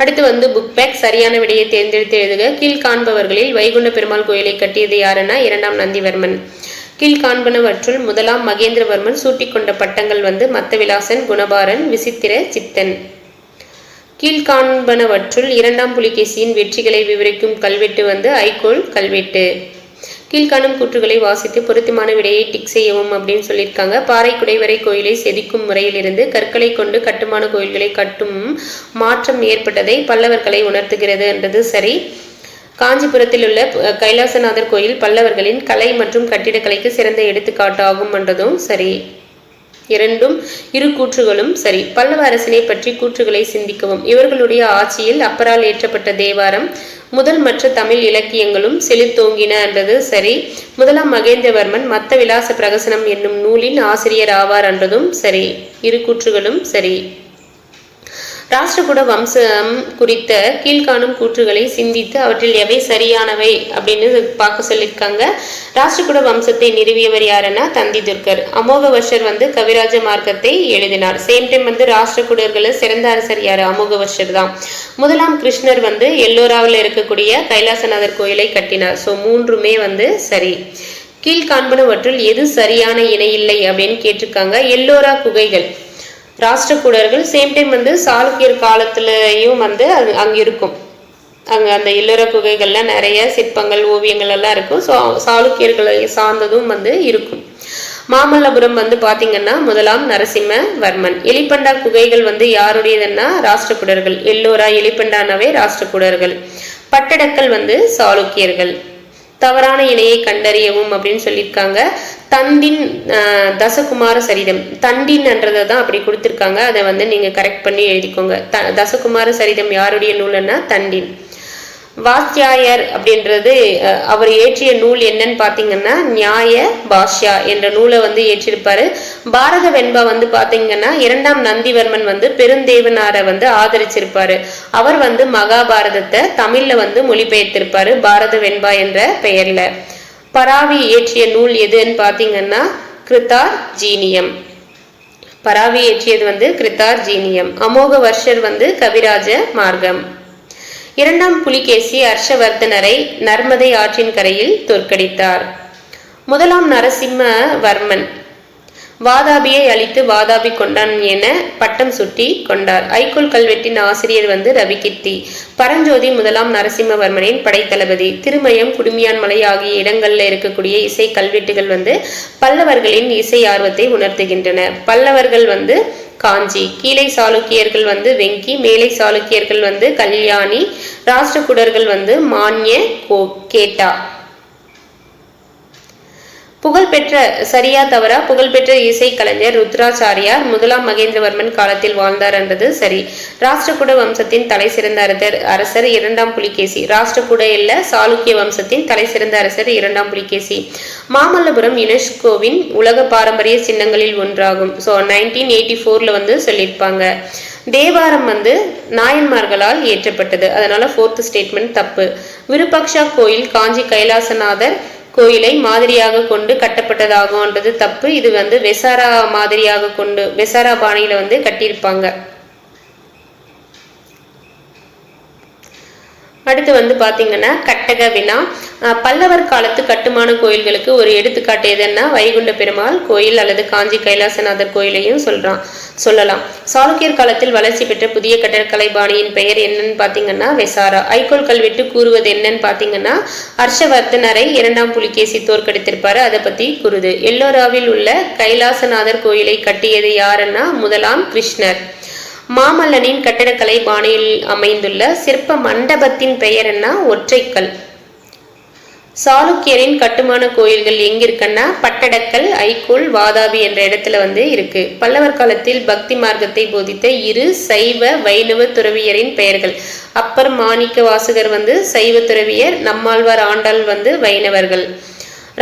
அடுத்து வந்து book back சரியான விடையை தேர்ந்தெடுத்து எழுதுக. கீழ்காண்பவர்களில் வைகுண்ட பெருமாள் கோயிலை கட்டியது யாருன்னா இரண்டாம் நந்திவர்மன். கீழ்காண்பனவற்றுள் முதலாம் மகேந்திரவர்மன் சூட்டிக்கொண்ட பட்டங்கள் வந்து மத்தவிலாசன் குணபாரன் விசித்திர சித்தன். கீழ்காண்பனவற்றுள் இரண்டாம் புலிகேசியின் வெற்றிகளை விவரிக்கும் கல்வெட்டு வந்து ஐகோல் கல்வெட்டு. கீழ்காணும் கூற்றுகளை வாசித்து பொருத்தமான விடையை டிக் செய்யவும் அப்படின்னு சொல்லியிருக்காங்க. பாறை குடைவரை கோயிலை செதுக்கும் முறையிலிருந்து கற்களை கொண்டு கட்டுமான கோயில்களை கட்டும் மாற்றம் ஏற்பட்டதை பல்லவர்களை உணர்த்துகிறது என்றது சரி. காஞ்சிபுரத்தில் உள்ள கைலாசநாதர் கோயில் பல்லவர்களின் கலை மற்றும் கட்டிடக்கலைக்கு சிறந்த எடுத்துக்காட்டாகும் என்றதும் சரி. இரண்டும் இரு கூற்றுகளும் சரி. பல்லவ அரசினை பற்றி கூற்றுகளை சிந்திக்கவும். இவர்களுடைய ஆட்சியில் அப்பரால் ஏற்றப்பட்ட தேவாரம் முதல் மற்ற தமிழ் இலக்கியங்களும் செழித்தோங்கின என்றது சரி. முதலாம் மகேந்திரவர்மன் மத்த விலாச பிரகசனம் என்னும் நூலின் ஆசிரியர் ஆவார் என்றதும் சரி. இரு கூற்றுகளும் சரி. ராஷ்டிரகூட வம்சம் குறித்த கீழ்காணும் கூற்றுகளை சிந்தித்து அவற்றில் எவை சரியானவை அப்படின்னு பார்க்க சொல்லியிருக்காங்க. ராஷ்டிரகூட வம்சத்தை நிறுவியவர் யாருன்னா தந்தி துர்கர் அமோகவர்ஷர் வந்து கவிராஜ மார்க்கத்தை எழுதினார். சேம் டைம் வந்து ராஷ்டிரகூடர்களில் சிறந்த அரசர் யார்? அமோகவர்ஷர் தான். முதலாம் கிருஷ்ணர் வந்து எல்லோராவில் இருக்கக்கூடிய கைலாசநாதர் கோயிலை கட்டினார். ஸோ மூன்றுமே வந்து சரி. கீழ்காண்பனவற்றுள் எது சரியான இணை இல்லை அப்படின்னு கேட்டிருக்காங்க. எல்லோரா குகைகள். ராஷ்டிரகூடர்கள் சேம் டைம் வந்து சாளுக்கியர் காலத்துலயும் வந்து அது அங்கே இருக்கும் அங்கே அந்த இல்லற குகைகள்லாம் நிறைய சிற்பங்கள் ஓவியங்கள் எல்லாம் இருக்கும். ஸோ சாளுக்கியர்களை சார்ந்ததும் வந்து இருக்கும். மாமல்லபுரம் வந்து பார்த்தீங்கன்னா முதலாம் நரசிம்மவர்மன். எலிப்பண்டா குகைகள் வந்து யாருடையதுன்னா ராஷ்டிரகுடர்கள். எல்லோரா எலிப்பண்டானாவே ராஷ்டிரகுடர்கள். பட்டடக்கல் வந்து சாளுக்கியர்கள். தவறான இணையை கண்டறியவும் அப்படின்னு சொல்லியிருக்காங்க. தந்தின் தசகுமார சரிதம். தண்டின் என்றதை தான் அப்படி கொடுத்துருக்காங்க. அதை வந்து நீங்கள் கரெக்ட் பண்ணி எழுதிக்கோங்க. த தசகுமார சரிதம் யாருடைய நூல்னா தண்டின். வாத்தியாயர் அப்படின்றது அவர் ஏற்றிய நூல் என்னன்னு பார்த்தீங்கன்னா நியாய பாஷ்யா என்ற நூலை வந்து ஏற்றிருப்பாரு பாரத வெண்பா வந்து பார்த்தீங்கன்னா இரண்டாம் நந்திவர்மன் வந்து பெருந்தேவனாரை வந்து ஆதரிச்சிருப்பாரு. அவர் வந்து மகாபாரதத்தை தமிழ்ல வந்து மொழிபெயர்த்திருப்பாரு பாரத வெண்பா என்ற பெயர்ல. பராவி இயற்றிய நூல் எதுன்னு பார்த்தீங்கன்னா கிருத்தார் ஜீனியம். பராவி இயற்றியது வந்து கிருத்தார் ஜீனியம். அமோக வருஷர் வந்து கவிராஜ மார்க்கம். இரண்டாம் புலிகேசி ஹர்ஷவர்தனரை நர்மதை ஆற்றின் கரையில் தோற்கடித்தார். முதலாம் நரசிம்மவர்மன். வாதாபியை அழித்து வாதாபி கொண்டான் என பட்டம் சுட்டி கொண்டார். ஐகோல் கல்வெட்டின் ஆசிரியர் வந்து ரவிகிர்த்தி. பரஞ்சோதி முதலாம் நரசிம்மவர்மனின் படைத்தளபதி. திருமயம் குடுமியான்மலை ஆகிய இடங்களில் இருக்கக்கூடிய இசை கல்வெட்டுகள் வந்து பல்லவர்களின் இசை ஆர்வத்தை உணர்த்துகின்றன. பல்லவர்கள் வந்து காஞ்சி கீழே சாளுக்கியர்கள் வந்து வெங்கி மேலை சாளுக்கியர்கள் வந்து கல்யாணி ராஷ்டிரகுடர்கள் வந்து மானிய கோ கேட்டா. புகழ்பெற்ற சரியா தவறா? புகழ்பெற்ற இசை கலைஞர் ருத்ராச்சாரியார் முதலாம் மகேந்திரவர்மன் காலத்தில் வாழ்ந்தார் என்றது சரி. ராஷ்டிரகூட வம்சத்தின் தலை சிறந்த அரசர் அரசர் இரண்டாம் புலிகேசி. ராஷ்டிரகூட இல்ல சாளுக்கிய வம்சத்தின் தலை சிறந்த அரசர் இரண்டாம் புலிகேசி. மாமல்லபுரம் யுனெஸ்கோவின் உலக பாரம்பரிய சின்னங்களில் ஒன்றாகும். ஸோ நைன்டீன் எயிட்டி ஃபோர்ல வந்து சொல்லியிருப்பாங்க. தேவாரம் வந்து நாயன்மார்களால் ஏற்றப்பட்டது அதனால ஃபோர்த் ஸ்டேட்மெண்ட் தப்பு. விருபக்ஷா கோயில் காஞ்சி கைலாசநாதர் கோயிலை மாதிரியாக கொண்டு கட்டப்பட்டதாகும்ன்றது தப்பு. இது வந்து வெசாரா மாதிரியாக கொண்டு வெசாரா பாணியில வந்து கட்டியிருப்பாங்க. அடுத்து வந்து பார்த்தீங்கன்னா கட்டக வினா. பல்லவர் காலத்து கட்டுமான கோயில்களுக்கு ஒரு எடுத்துக்காட்டு எதுன்னா வைகுண்ட பெருமாள் கோயில் அல்லது காஞ்சி கைலாசநாதர் கோயிலையும் சொல்றான் சொல்லலாம். சாளுக்கியர் காலத்தில் வளர்ச்சி பெற்ற புதிய கட்டடக்கலை பாணியின் பெயர் என்னன்னு பார்த்தீங்கன்னா வெசாரா. ஐகோல் கல்வெட்டு கூறுவது என்னன்னு பார்த்தீங்கன்னா ஹர்ஷவர்தனரை இரண்டாம் புலிகேசி தோற்கடித்திருப்பாரு. அதை பத்தி கூறுது எல்லோராவில் உள்ள கைலாசநாதர் கோயிலை கட்டியது யாருன்னா முதலாம் கிருஷ்ணர். மாமல்லனின் கட்டடக்கலை பாணியில் அமைந்துள்ள சிற்ப மண்டபத்தின் பெயர் என்ன? ஒற்றைக்கல். சாளுக்கியரின் கட்டுமான கோயில்கள் எங்க இருக்குன்னா பட்டடக்கல் ஐகோல் வாதாபி என்ற இடத்துல வந்து இருக்கு. பல்லவர் காலத்தில் பக்தி மார்க்கத்தை போதித்த இரு சைவ வைணவ துறவியரின் பெயர்கள். அப்பர் மாணிக்க வாசகர் வந்து சைவ துறவியர் நம்மாழ்வார் ஆண்டாள் வந்து வைணவர்கள்.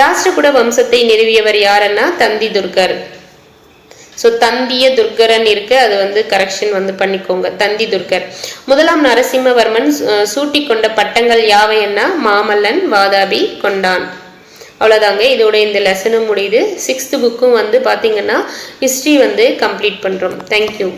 ராஷ்டிரகுட வம்சத்தை நிறுவியவர் யாருன்னா தந்தி துர்கர். ஸோ தந்திய துர்கரன் இருக்கு. அது வந்து கரெக்ஷன் வந்து பண்ணிக்கோங்க. தந்தி துர்கர் முதலாம் நரசிம்மவர்மன் சூட்டி கொண்ட பட்டங்கள் யாவைன்னா மாமல்லன் வாதாபி கொண்டான். அவ்வளோதாங்க இதோட இந்த லெசனும் முடியுது. சிக்ஸ்த்து புக்கும் வந்து பார்த்தீங்கன்னா ஹிஸ்ட்ரி வந்து கம்ப்ளீட் பண்ணுறோம் தேங்க்யூ